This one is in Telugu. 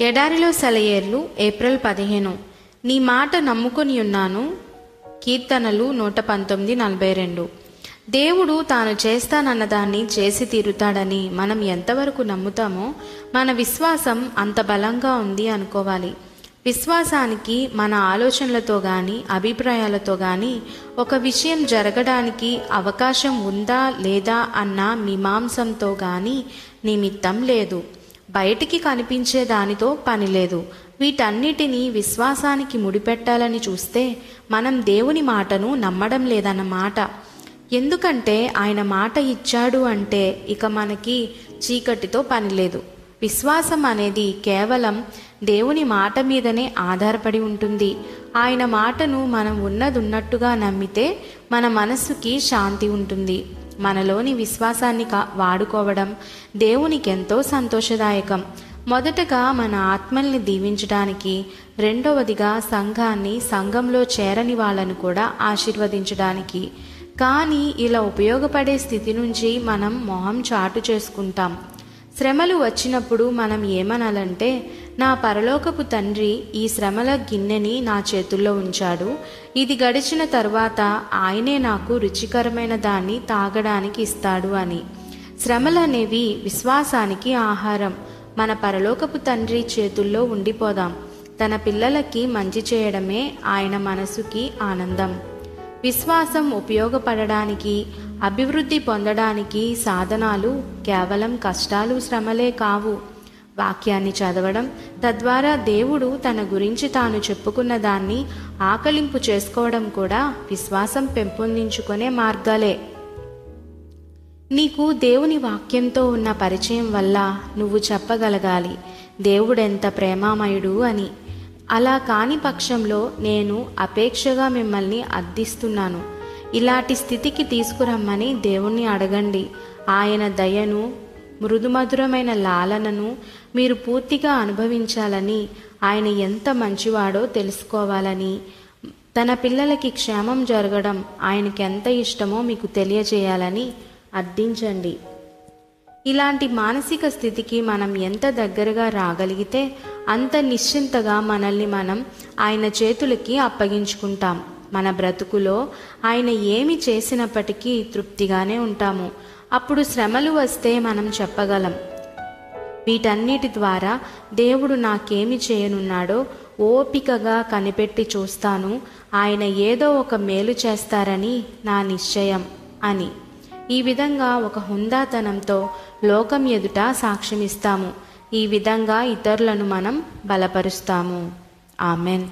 ఎడారిలో సెలయేర్లు ఏప్రిల్ పదిహేను. నీ మాట నమ్ముకొని ఉన్నాను. కీర్తనలు నూట పంతొమ్మిది నలభై రెండు. దేవుడు తాను చేస్తానన్న దాన్ని చేసి తీరుతాడని మనం ఎంతవరకు నమ్ముతామో మన విశ్వాసం అంత బలంగా ఉంది అనుకోవాలి. విశ్వాసానికి మన ఆలోచనలతో కానీ అభిప్రాయాలతో కానీ ఒక విషయం జరగడానికి అవకాశం ఉందా లేదా అన్న మీమాంసంతో కానీ నిమిత్తం లేదు. బయటికి కనిపించే దానితో పని లేదు. వీటన్నిటినీ విశ్వాసానికి ముడిపెట్టాలని చూస్తే మనం దేవుని మాటను నమ్మడం లేదన్నమాట ఎందుకంటే ఆయన మాట ఇచ్చాడు అంటే ఇక మనకి చీకటితో పనిలేదు విశ్వాసం అనేది కేవలం దేవుని మాట మీదనే ఆధారపడి ఉంటుంది. ఆయన మాటను మనం ఉన్నదున్నట్టుగా నమ్మితే మన మనస్సుకి శాంతి ఉంటుంది. మనలోని విశ్వాసాన్ని కా వాడుకోవడం దేవునికెంతో సంతోషదాయకం. మొదటగా మన ఆత్మల్ని దీవించడానికి రెండవదిగా సంఘాన్ని సంఘంలో చేరని వాళ్ళను కూడా ఆశీర్వదించడానికి. కానీ ఇలా ఉపయోగపడే స్థితి నుంచి మనం మొహం చాటు చేసుకుంటాం. శ్రమలు వచ్చినప్పుడు మనం ఏమనాలంటే నా పరలోకపు తండ్రి ఈ శ్రమల గిన్నెని నా చేతుల్లో ఉంచాడు. ఇది గడిచిన తర్వాత ఆయనే నాకు రుచికరమైన దాన్ని తాగడానికి ఇస్తాడు అని. శ్రమలనేవి విశ్వాసానికి ఆహారం. మన పరలోకపు తండ్రి చేతుల్లో ఉండిపోదాం. తన పిల్లలకి మంచి చేయడమే ఆయన మనసుకి ఆనందం. విశ్వాసం ఉపయోగపడడానికి అభివృద్ధి పొందడానికి సాధనాలు కేవలం కష్టాలు శ్రమలే కావు. వాక్యాన్ని చదవడం తద్వారా దేవుడు తన గురించి తాను చెప్పుకున్న దాన్ని ఆకలింపు చేసుకోవడం కూడా విశ్వాసం పెంపొందించుకునే మార్గాలే. నీకు దేవుని వాక్యంతో ఉన్న పరిచయం వల్ల నువ్వు చెప్పగలగాలి దేవుడెంత ప్రేమామయుడు అని. అలా కాని పక్షంలో నేను అపేక్షగా మిమ్మల్ని అర్థిస్తున్నాను. ఇలాంటి స్థితికి తీసుకురమ్మని దేవుణ్ణి అడగండి. ఆయన దయను మృదుమధురమైన లాలనను మీరు పూర్తిగా అనుభవించాలని ఆయన ఎంత మంచివాడో తెలుసుకోవాలని తన పిల్లలకి క్షేమం జరగడం ఆయనకి ఎంత ఇష్టమో మీకు తెలియజేయాలని అర్థించండి. ఇలాంటి మానసిక స్థితికి మనం ఎంత దగ్గరగా రాగలిగితే అంత నిశ్చింతగా మనల్ని మనం ఆయన చేతులకి అప్పగించుకుంటాం. మన బ్రతుకులో ఆయన ఏమి చేసినప్పటికీ తృప్తిగానే ఉంటాము. అప్పుడు శ్రమలు వస్తే మనం చెప్పగలం. వీటన్నిటి ద్వారా దేవుడు నాకేమి చేయనున్నాడో ఓపికగా కనిపెట్టి చూస్తాను. ఆయన ఏదో ఒక మేలు చేస్తారని నా నిశ్చయం అని. ఈ విధంగా ఒక హుందాతనంతో లోకం ఎదుట సాక్ష్యమిస్తాము. ఈ విధంగా ఇతరులను మనం బలపరుస్తాము. ఆమెన్.